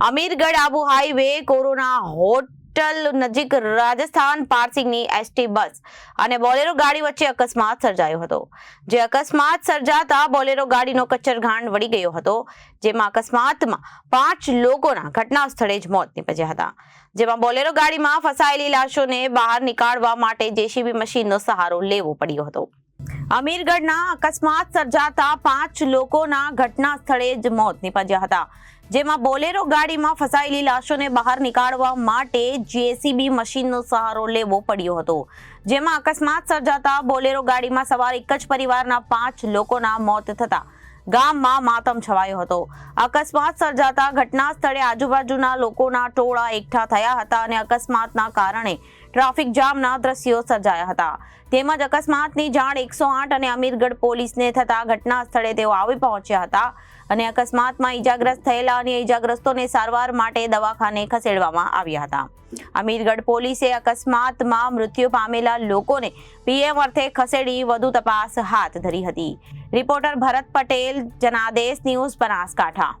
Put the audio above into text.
Amirgadh Abu highway corona hotel નજીક Rajasthan પાર્સિંગની ST bus અને Bolero ગાડી વચ્ચે અકસ્માત સર્જાયો હતો. જે અકસ્માત સર્જાતા બોલેરો ગાડીનો કચ્છરઘાણ વળી ગયો હતો, જેમાં અકસ્માતમાં પાંચ લોકોના ઘટના સ્થળે જ મોત નીપજ્યા હતા. જેમાં બોલેરો ગાડીમાં ફસાયેલી લાશોને બહાર નીકાળવા માટે જેસીબી મશીનનો સહારો લેવો પડ્યો હતો. અમીરગઢના અકસ્માત સર્જાતા પાંચ લોકોના ઘટના સ્થળે જ મોત નીપજ્યા હતા, જેમાં બોલેરો ગાડીમાં ફસાયેલી લાશોને બહાર નીકાળવા માટે જેસીબી મશીનનો સહારો લેવો પડ્યો હતો, જેમાં અકસ્માત સર્જાતા બોલેરો ગાડીમાં સવાર એક જ પરિવારના પાંચ લોકોના મોત થતા ગામમાં માતમ છવાયો હતો. અકસ્માત સર્જાતા ઘટના સ્થળે આજુબાજુના લોકોના ટોળા એકઠા થયા હતા અને અકસ્માતના કારણે ટ્રાફિક જામના દ્રશ્યો સર્જાયા હતા. તેમજ અકસ્માતની જાણ એકસો આઠ અને અમીરગઢ પોલીસને થતા ઘટના સ્થળે તેઓ આવી પહોંચ્યા હતા. અને અકસ્માતમાં ઈજાગ્રસ્ત થયેલા અને ઈજાગ્રસ્તોને સારવાર માટે દવાખાને ખસેડવામાં આવ્યા હતા. અમીરગઢ પોલીસે અકસ્માતમાં મૃત્યુ પામેલા લોકોને પીએમ અર્થે ખસેડી વધુ તપાસ હાથ ધરી હતી. Reporter Bharat Patel, Janadesh news Banaskantha.